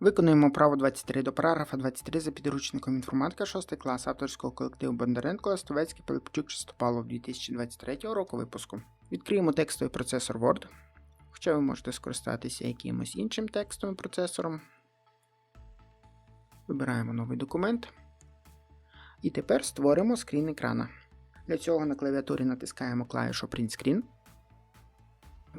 Виконуємо право 23 до параграфа 23 за підручником інформатика 6 клас авторського колективу Бондаренко Остовецький Пилипчук Чистопалов 2023 року випуску. Відкриємо текстовий процесор Word. Хоча ви можете скористатися якимось іншим текстовим процесором. Вибираємо новий документ. І тепер створимо скрін екрана. Для цього на клавіатурі натискаємо клавішу Print Screen.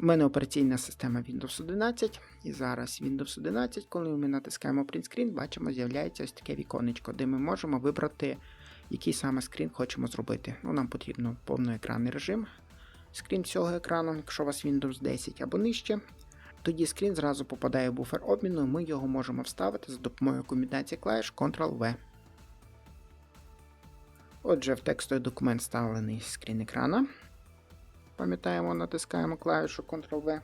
У мене операційна система Windows 11, і зараз Windows 11, коли ми натискаємо Print Screen, бачимо, з'являється ось таке віконечко, де ми можемо вибрати, який саме скрін хочемо зробити. Ну, Нам потрібно повноекранний режим. Скрін всього екрану, якщо у вас Windows 10 або нижче. Тоді скрін зразу попадає в буфер обміну, і ми його можемо вставити за допомогою комбінації клавіш Ctrl-V. Отже, в текстовий документ вставлений скрін екрана. Пам'ятаємо, натискаємо клавішу Ctrl-V.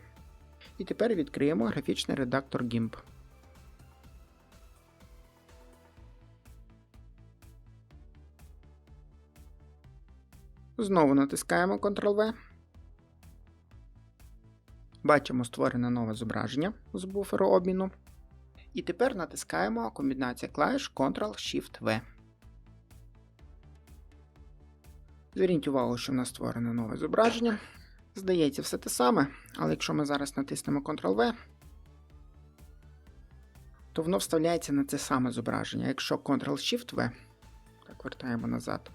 І тепер відкриємо графічний редактор GIMP. Знову натискаємо Ctrl-V. Бачимо створене нове зображення з буферу обміну. І тепер натискаємо комбінація клавіш Ctrl-Shift-V. Зверніть увагу, що в нас створене нове зображення. Здається, все те саме, але якщо ми зараз натиснемо Ctrl-V, то воно вставляється на це саме зображення. Якщо Ctrl-Shift-V, так вертаємо назад,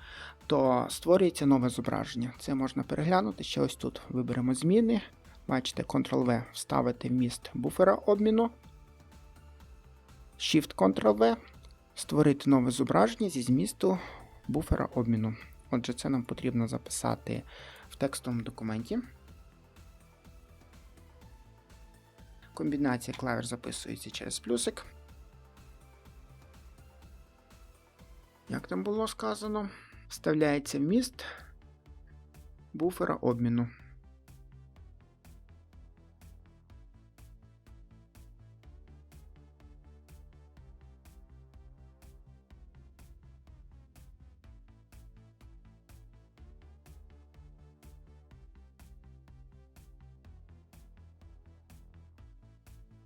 то створюється нове зображення. Це можна переглянути ще ось тут. Виберемо зміни. Бачите, Ctrl-V вставити вміст буфера обміну. Shift-Ctrl-V, створити нове зображення зі змісту буфера обміну. Отже, це нам потрібно записати в текстовому документі. Комбінація клавіш записується через плюсик. Як там було сказано? Вставляється вміст буфера обміну.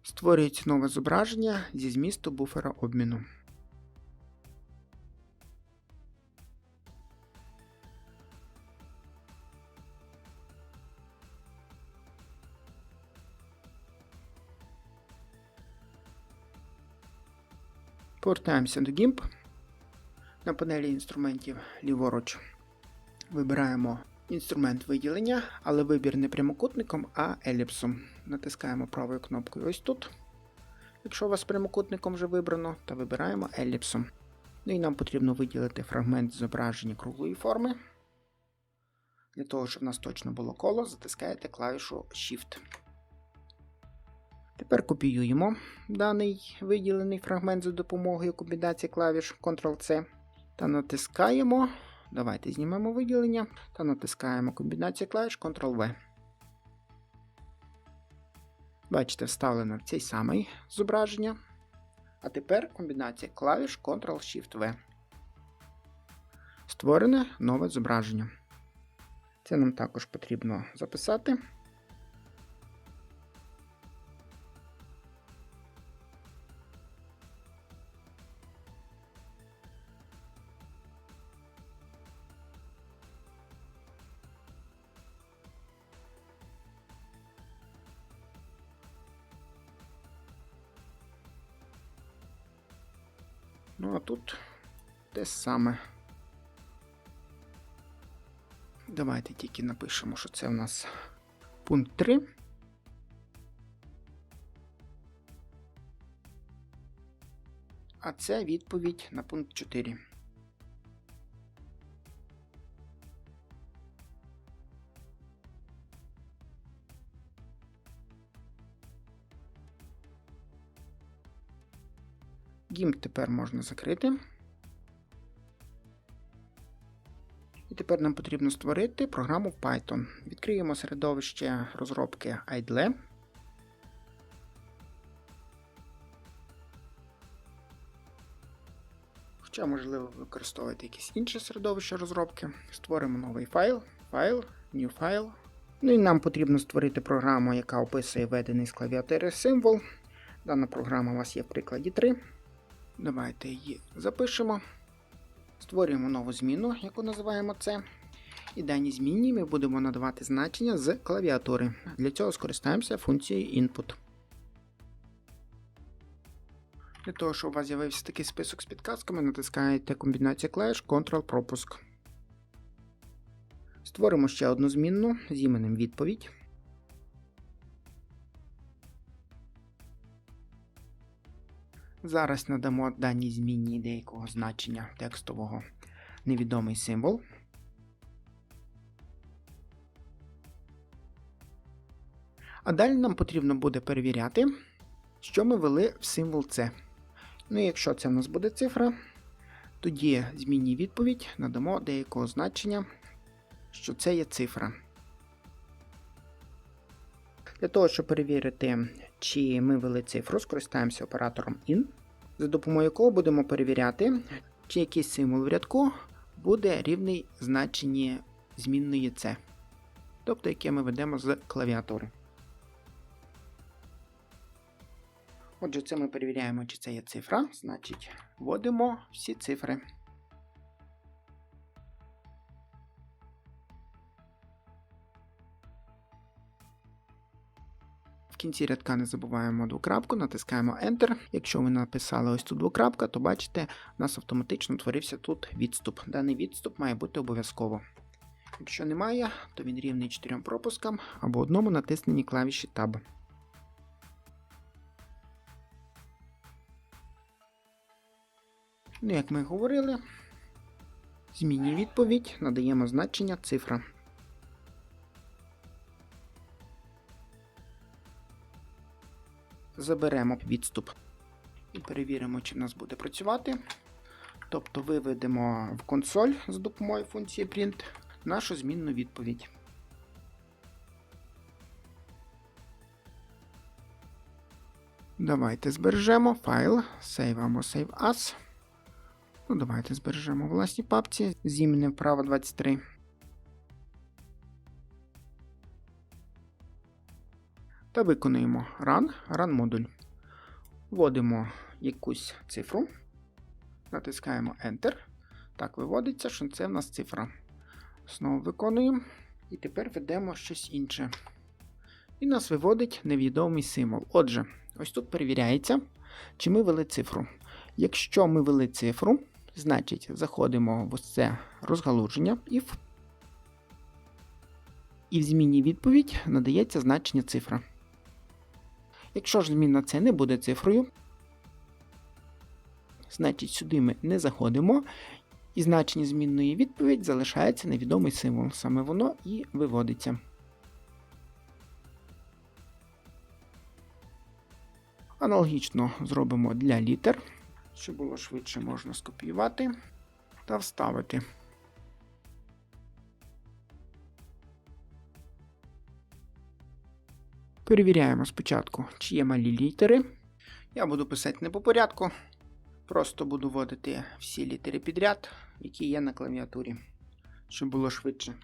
Створюється нове зображення зі змісту буфера обміну. Повертаємося до GIMP. На панелі інструментів ліворуч вибираємо інструмент виділення, але вибір не прямокутником, а еліпсом. Натискаємо правою кнопкою ось тут. Якщо у вас прямокутником вже вибрано, то вибираємо еліпсом. Ну і нам потрібно виділити фрагмент зображення круглої форми. Для того, щоб у нас точно було коло, затискаєте клавішу Shift. Тепер копіюємо даний виділений фрагмент за допомогою комбінації клавіш Ctrl-C та натискаємо. Давайте знімемо виділення та натискаємо комбінацію клавіш Ctrl-V. Бачите, вставлено в цей самий зображення. А тепер комбінація клавіш Ctrl-Shift-V. Створене нове зображення. Це нам також потрібно записати. Ну, а тут те саме. Давайте тільки напишемо, що це у нас пункт 3. А це відповідь на пункт 4. GIMP тепер можна закрити. І тепер нам потрібно створити програму Python. Відкриємо середовище розробки IDLE. Хоча, можливо, використовувати якесь інше середовище розробки. Створимо новий файл, файл, new file. Ну і нам потрібно створити програму, яка описує введений з клавіатури символ. Дана програма у вас є в прикладі 3. Давайте її запишемо. Створюємо нову зміну, яку називаємо це. І даній зміні ми будемо надавати значення з клавіатури. Для цього скористаємося функцією input. Для того, щоб у вас з'явився такий список з підказками, натискаєте комбінацію клавіш Ctrl-пропуск. Створимо ще одну змінну з іменем відповідь. Зараз надамо даній змінні деякого значення текстового невідомий символ. А далі нам потрібно буде перевіряти, що ми ввели в символ C. Ну і якщо це в нас буде цифра, тоді змінній відповідь надамо деякого значення, що це є цифра. Для того, щоб перевірити, чи ми ввели цифру, скористаємося оператором IN, за допомогою якого будемо перевіряти, чи якийсь символ в рядку буде рівний значенні змінної C, тобто яке ми ведемо з клавіатури. Отже, це ми перевіряємо, чи це є цифра, значить, вводимо всі цифри. Кінці рядка не забуваємо двокрапку, натискаємо Enter. Якщо ви написали ось тут двокрапка, то бачите, у нас автоматично утворився тут відступ. Даний відступ має бути обов'язково. Якщо немає, то він рівний 4 пропускам або одному натисненні клавіші Tab. Ну, як ми говорили, зміні відповідь надаємо значення цифра. Заберемо відступ і перевіримо, чи в нас буде працювати. Тобто виведемо в консоль з допомогою функції print нашу змінну відповідь. Давайте збережемо файл або save as. Ну, Давайте збережемо власні папці з іменем вправо 23. Та виконуємо run, run модуль. Вводимо якусь цифру, натискаємо Enter. Так, виводиться, що це в нас цифра. Знову виконуємо. І тепер ведемо щось інше. І нас виводить невідомий символ. Отже, ось тут перевіряється, чи ми ввели цифру. Якщо ми ввели цифру, значить заходимо в ось це розгалуження if. І в зміні відповідь надається значення цифра. Якщо ж змінна це не буде цифрою, значить сюди ми не заходимо, і значення змінної відповідь залишається невідомий символ. Саме воно і виводиться. Аналогічно зробимо для літер. Щоб було швидше, можна скопіювати та вставити. Перевіряємо спочатку, чи є малі літери. Я буду писати не по порядку. Просто буду вводити всі літери підряд, які є на клавіатурі, щоб було швидше.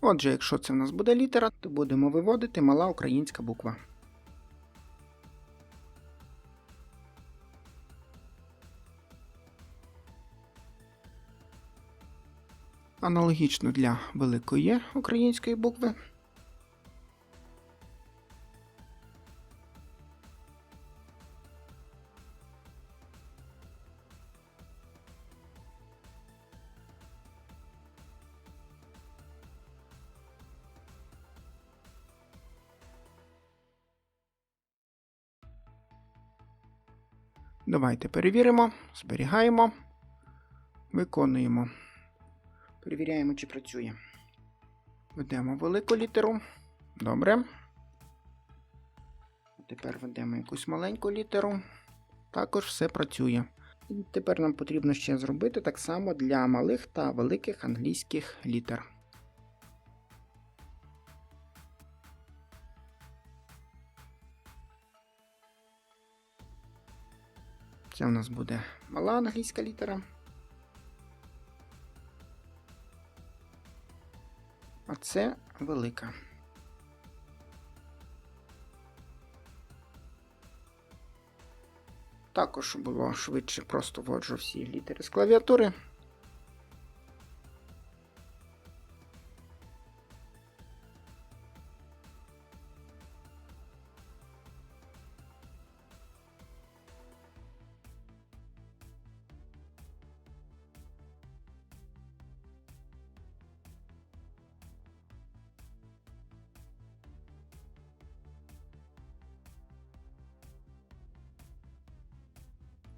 Отже, якщо це в нас буде літера, то будемо виводити мала українська буква. Аналогічно для великої української букви. Давайте перевіримо, зберігаємо, виконуємо. Перевіряємо, чи працює. Ведемо велику літеру. Добре. Тепер ведемо якусь маленьку літеру. Також все працює. І тепер нам потрібно ще зробити так само для малих та великих англійських літер. Це у нас буде мала англійська літера. А це велика. Також було швидше, просто вводжу всі літери з клавіатури.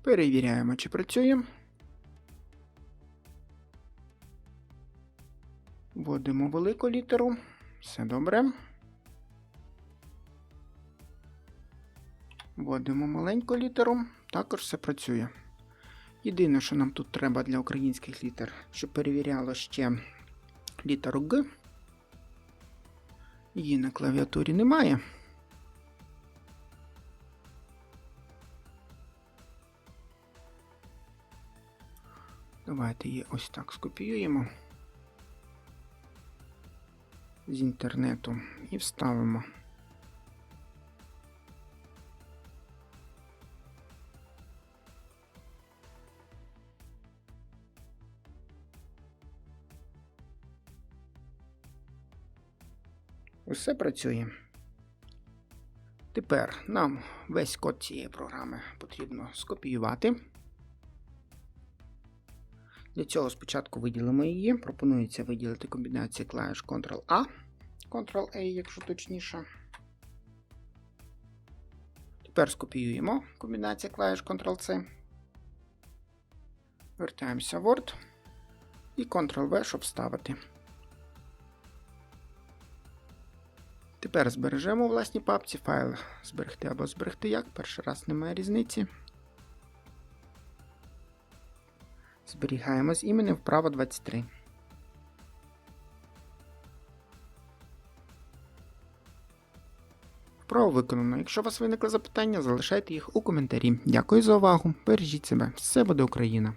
Перевіряємо, чи працює. Вводимо велику літеру. Все добре. Вводимо маленьку літеру. Також все працює. Єдине, що нам тут треба для українських літер, щоб перевіряло ще літеру Г. Її на клавіатурі немає. Давайте її ось так скопіюємо з інтернету і вставимо. Усе працює. Тепер нам весь код цієї програми потрібно скопіювати. Для цього спочатку виділимо її. Пропонується виділити комбінацію клавіш Ctrl-A, Ctrl-A, якщо точніше. Тепер скопіюємо комбінацію клавіш Ctrl-C. Вертаємося в Word і Ctrl-V, щоб вставити. Тепер збережемо у власній папці файл зберегти або зберегти як. Перший раз немає різниці. Зберігаємо з іменем вправо 23. Вправо виконано. Якщо у вас виникли запитання, залишайте їх у коментарі. Дякую за увагу. Бережіть себе. Все буде Україна!